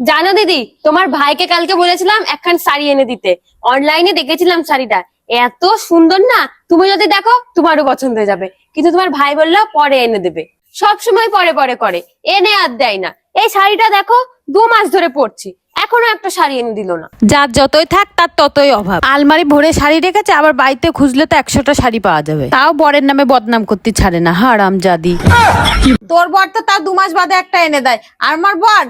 জানো দিদি তোমার ভাইকে কালকে বলেছিলাম একখান শাড়ি এনে দিতে। অনলাইনে দেখেছিলাম শাড়িটা। এত সুন্দর না? তুমি যদি দেখো তোমারও পছন্দ হয়ে যাবে। কিন্তু তোমার ভাই বলল পরে এনে দেবে। সব সময় পরে পরে করে। এনে আর দেয় না। এই শাড়িটা দেখো দু মাস ধরে পরছি। এখনও একটা শাড়ি এনে দিল না। যার যতই থাক তার ততই অভাব। আলমারি ভরে শাড়ি রেখেছে আবার বাড়িতে খুঁজলে তো একশোটা শাড়ি পাওয়া যাবে। তাও বরের নামে বদনাম করতে ছাড়ে না হারাম জাদি তোর বর তো তার দু মাস বাদে একটা এনে দেয়। আর আমার বর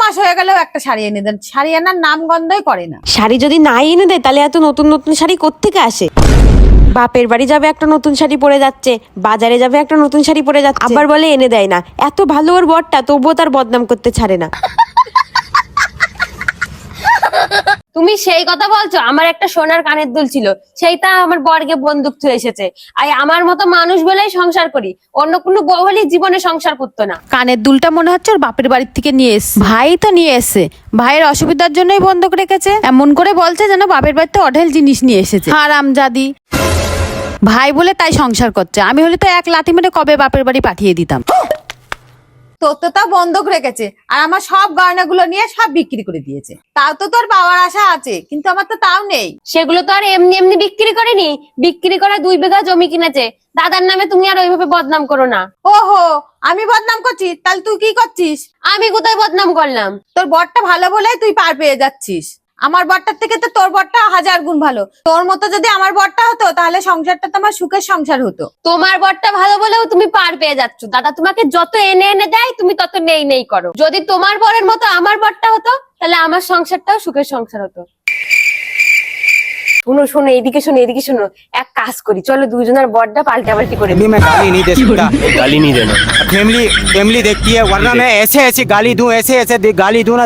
মাস হয়ে গেলেও একটা শাড়ি এনে দেন। শাড়ি আনার নাম গন্ধই করে না। শাড়ি যদি নাই এনে দেয়, তাহলে এত নতুন নতুন শাড়ি কোত্থেকে আসে? বাপের বাড়ি যাবে একটা নতুন শাড়ি পরে যাচ্ছে, বাজারে যাবে একটা নতুন শাড়ি পরে যাচ্ছে। আবার বলে এনে দেয় না। এত ভালো ওর বরটা, তবুও তার বদনাম করতে ছাড়ে না। তুমি সেই কথা বলছো? আমার একটা সোনার কানের দুল ছিল। সেইটা আমার বর্গে বন্দুক থুয়ে এসেছে। আর আমার মতো মানুষ বলেই সংসার করি। অন্য কোনো বউ হলে জীবনে সংসার করতো না। কানের দুলটা মনে হচ্ছে ওর বাপের বাড়ির থেকে নিয়ে এসছে। ভাই তো নিয়ে এসছে। ভাইয়ের অসুবিধার জন্যই বন্ধক রেখেছে। এমন করে বলছে যেন বাপের বাড়িতে অঢেল জিনিস নিয়ে এসেছে। হারাম জাদি। ভাই বলে তাই সংসার করছে। আমি হলে তো এক লাথি মেরে কবে বাপের বাড়ি পাঠিয়ে দিতাম। তোর তো তা বন্ধক রেখেছে। আর আমার সব গয়নাগুলো নিয়ে সব বিক্রি করে দিয়েছে। তাও তো তোর পাওয়ার আশা আছে কিন্তু আমার তো তাও নেই। সেগুলো তো আর এমনি এমনি বিক্রি করেনি বিক্রি করে দুই বিঘা জমি কিনেছে। দাদার নামে তুমি আর ওইভাবে বদনাম করো না। ওহো আমি বদনাম করছি তাহলে তুই কি করছিস? আমি কোথায় বদনাম করলাম? তোর বরটা ভালো বলে তুই পার পেয়ে যাচ্ছিস। আমার বরটার থেকে তো তোর বরটা হাজার গুণ ভালো তোর মতো যদি আমার বরটা হতো তাহলে সংসারটা তো আমার সুখের সংসার হতো তোমার বরটা ভালো বলেও তুমি পার পেয়ে যাচ্ছ দাদা তোমাকে যত এনে এনে দেয় তুমি তত নেই নেই করো যদি তোমার বরের মতো আমার বরটা হতো তাহলে আমার সংসারটাও সুখের সংসার হতো শোনো শোনো এদিকে শোনো এদিকে শোনো এক কাজ করি চলো দুজনের বরটা পাল্টা পাল্টি করে দিই। फैमिली में गाली नहीं दे सकता गाली नहीं देना फैमिली फैमिली देखती है वरना मैं ऐसे ऐसे गाली दूं ऐसे ऐसे दे- गाली दूं ना